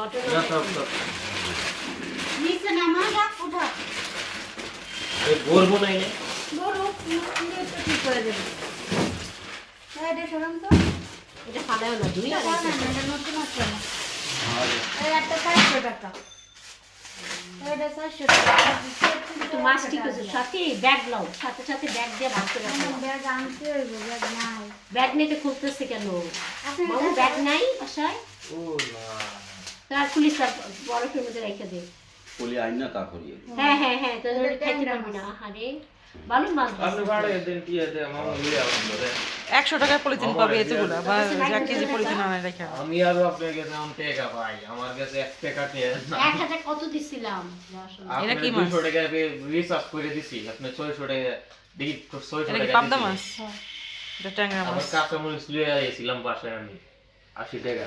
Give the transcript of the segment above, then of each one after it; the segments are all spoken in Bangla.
বটল না সব সব নিচে নামা রাখ উঠা এই বলব না এনে বড় একটু ঠিক করে দেবে হ্যাঁ এটা তো না দুই আর এটা একটু মাছ ঠিক সাথে ব্যাগ লাও সাথে সাথে ব্যাগ দিয়ে ভাবতে ব্যাগ আনতে ব্যাগ নাই। ব্যাগ নিতে খুলতেছে কেন ব্যাগ নাই না তার পুলিশ তার বরফের মধ্যে রেখে দে। বলি আইন না তা করিয়ে হ্যাঁ হ্যাঁ হ্যাঁ এটা খাইতে পারবি না। আরে ভালো মাছ আপনি ভাড়া দেন কি আছে মামা লিয়ে আসুন ধরে একশো টাকায় পলিথিন পাবে এতগুলো? বা এক কেজি পলিথিন আনাই রেখে আমি আরও আপনার কাছে আম টাকা পাই। আমার কাছে এক টাকা নিয়ে না। কত দিছিলাম? এটা কি আপনি মাছ? 200 টাকা রিচার্জ করে দিছি। আপনি 600 টাকা দেখি 600 এটা পাবদা মাছ? এটা ট্যাংরা আমার কাঁচা মরিচ লিয়ে আইছিলাম বাসায় আমি 80 টাকা।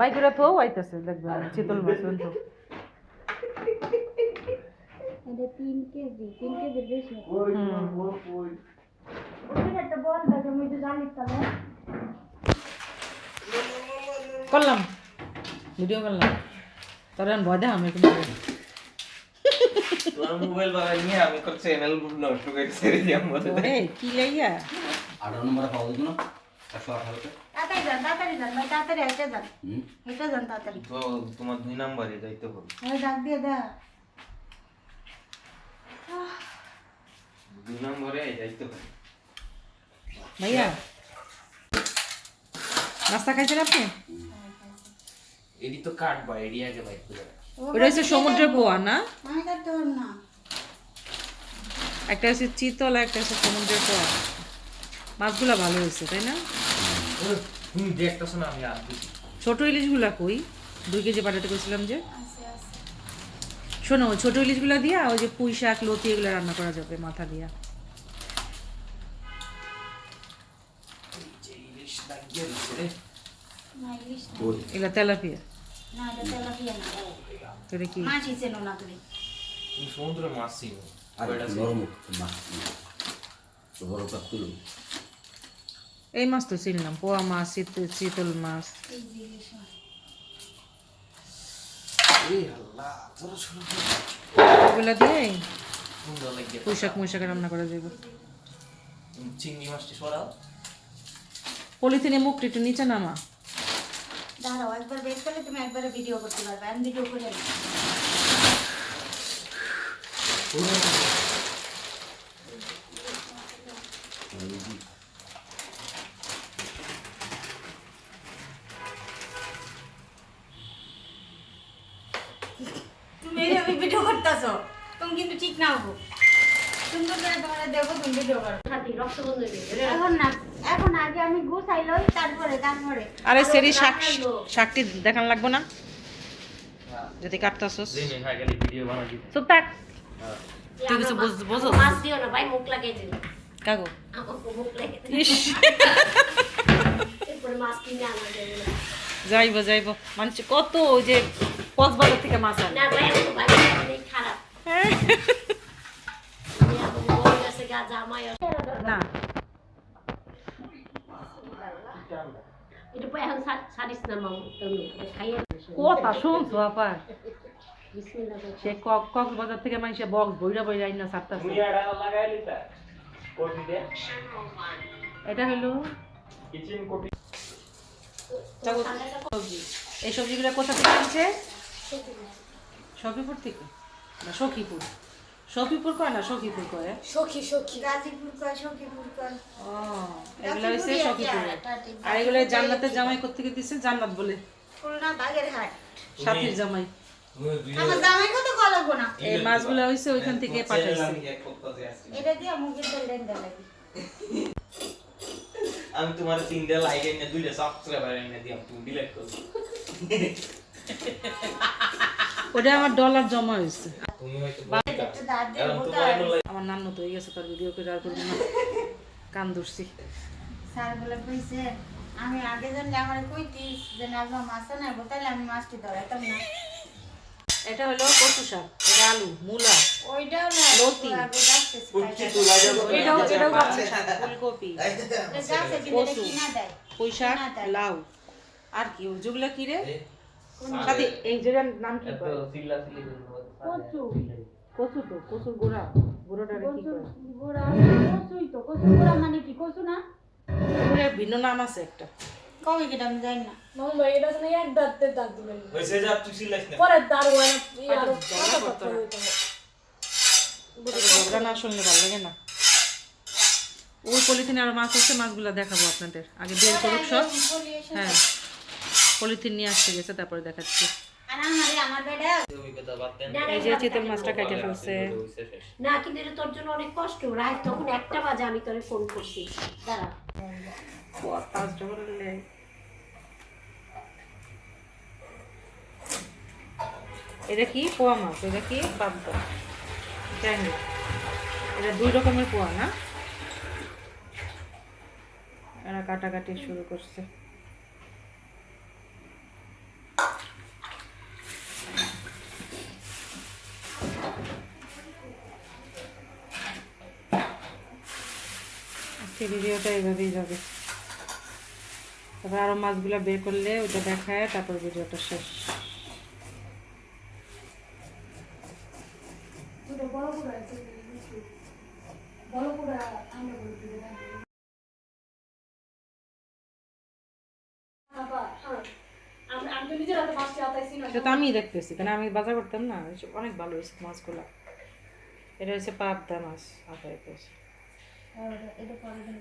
বাই করে তো আইতেছে দেখবেন চিতল মাছ কিন্তু এটা তিন কেজি তিন কেজির বেশি আমি করলাম ভিডিও করলাম তোর ভয় দেখাম একটু তোর মোবাইল বাবা নিয়ে আমি কত চ্যানেল নষ্ট করে ছেড়ে দিলাম কি লাইয়া আঠারো নম্বরে পাওয়া যেত না তোমার দুই নাম্বারে যাইতে হবে। ডাক দিয়ে দা। দুই নম্বরে যাইতে হবে। ভাইয়া নাস্তা খাইছেন আপনি? এডি তো কাটবা এডি আগে বাইক করে ওটা হচ্ছে সমুদ্রের পোয়া না। একটা হচ্ছে চিতল আর একটা হচ্ছে সমুদ্রের পোয়া। মাছগুলা ভালো হয়েছে তাই না? তুমি দেখতেছ না আমি আর দিছি ছোট ইলিশগুলা কই? দুই কেজি পাঠাতে কইছিলাম যে। শোনো ছোট ইলিশগুলা দিয়া ওই যে পুঁই শাক লতি এগুলো রান্না করা যাবে মাথা দিয়া। না ইলিশ না। ওই এগুলা তেলাপিয়া। এটা তেলাপিয়া না। এটা কি? মাছই চেনো না তুমি। তুমি সমুদ্রে মাছ ছিল আর নরম মাছ বড় এই মাছ তো চিনলাম পোয়া মাছ চিত- চিতল মাছ এগুলা দিয়ে সুন্দর লাগে পুঁই শাক মুই শাক রান্না করা যাবে চিংড়ি মাছটি সরাও পলিথিনে মুখটা একটু নিচে নামা দাঁড়াও একবার বের করলে তুমি একবারে ভিডিও করতে পারবে আমি ভিডিও করে ভিডিও করতেছো। তুমি কিন্তু ঠিক না হব সুন্দর করে তোমার দেবো তুমি ভিডিও করো। হাতি রক্ত বন্ধ এখন না এখন আগে আমি গুছাই লই তারপরে তারপরে। আরে সেরি শাক শাকটি দেখান লাগবো না? যদি কাটতাছস। হ্যাঁ চুপ থাক। তুই কিছু বুঝ- মাছ- বোঝো? মাছ দিও না ভাই মুখ লাগিয়ে দিন কাগো আমাকে মুখ লাগিয়ে দিন ইস। মাছ কিনে আনা যাবে না। যাইব যাইব। মানুষ কত ওই যে কক্সবাজার থেকে মাছ আনে। না। কথা শুনছো আপা সে কক্সবাজার থেকে মানুষে বক্স বইরা বইরা আইনা সারতাছে। তুমি এটা হলো এই সবজিগুলো কোথা থেকে আনছে? সখীপুর থেকে? না সখীপুর। সখীপুর কয় না সখীপুর কয়? সখী সখী গাজীপুর কর সখীপুর কর ও এগুলো হচ্ছে সখীপুর। আর এগুলো জান্নাতের জামাই দিছে? জান্নাত বলে। খুলনা বাগেরহাট। সাথীর জামাই। আমার জামাই কত কলাবো না? এই মাছগুলো হইছে ওইখান থেকে পাঠাইছে। এটা দিয়ে লেনদেন লাগে। আমি তোমার তিনটা লাইক এনে দুইটা সাবস্ক্রাইবার এনে দিলাম তুমি ডিলিট করো। ওটা আমার ডলার জমা হয়েছে তুমি হয়তো আমার নান্ন তো হয়ে গেছে তার ভিডিও করে আর করব না। কান ধরছি। স্যার বলে কইছে আমি আগে জানলে আমার কইতিস যে নাজমা মাছ নাই তাহলে আমি মাছটি ধরাইতাম না। এটা হলো কচু শাক এটা আলু মূলা ওইটাও না লতি। এটাও এটাও পাচ্ছে ফুলকপি। গাছে কিনা দেয় পুঁই শাক লাউ। আর কি যেগুলো কি রে? সাথে এই নাম কি এত সিলা সিলি কচু। কচু তো কচুর গোড়া। গোড়াটা কি করে গোড়া কচুই তো কচু গোড়া মানে কি? কচু না? ভিন্ন নাম আছে একটা। কবে কেটে আমি জানি না। মামা এটা শুনে এক দাঁত দাঁত দিবেন হইছে যা তুই সিলাইস না। পরের দাঁত হয় না এই আরও ঝগড়া করতে হবে। ঝগড়া না শুনলে ভালো লাগে না। ওই পলিথিনে আর মাছ আছে মাছগুলো দেখাবো আপনাদের। আগে বের করুক সব। হ্যাঁ। পলিথিন নিয়ে আসতে গেছে তারপরে দেখাচ্ছি। এই যে চিতল মাছটা কেটে ফেলছে। না কিন্তু এটা তোর জন্য অনেক কষ্ট। রাত তখন একটা বাজে আমি তোরে ফোন করছি। দাঁড়া। পাঁচটা বললে এটা কি? পোয়া মাছ এটা কি? পাবদা। ট্যাংরা এটা দুই রকমের পোয়া না? এরা কাটাকাটি শুরু করছে। আজকে ভিডিওটা এইভাবেই যাবে। তারপর আরও মাছগুলো বের করলে ওটা দেখায় তারপর ভিডিওটা শেষ। আমি আমি তো আমিই দেখতেছি কারণ আমি বাজার করতাম না অনেক ভালো হয়েছে মাছগুলো। এটা হচ্ছে পাবদা মাছ আচ্ছা এটা এটা পরে দিন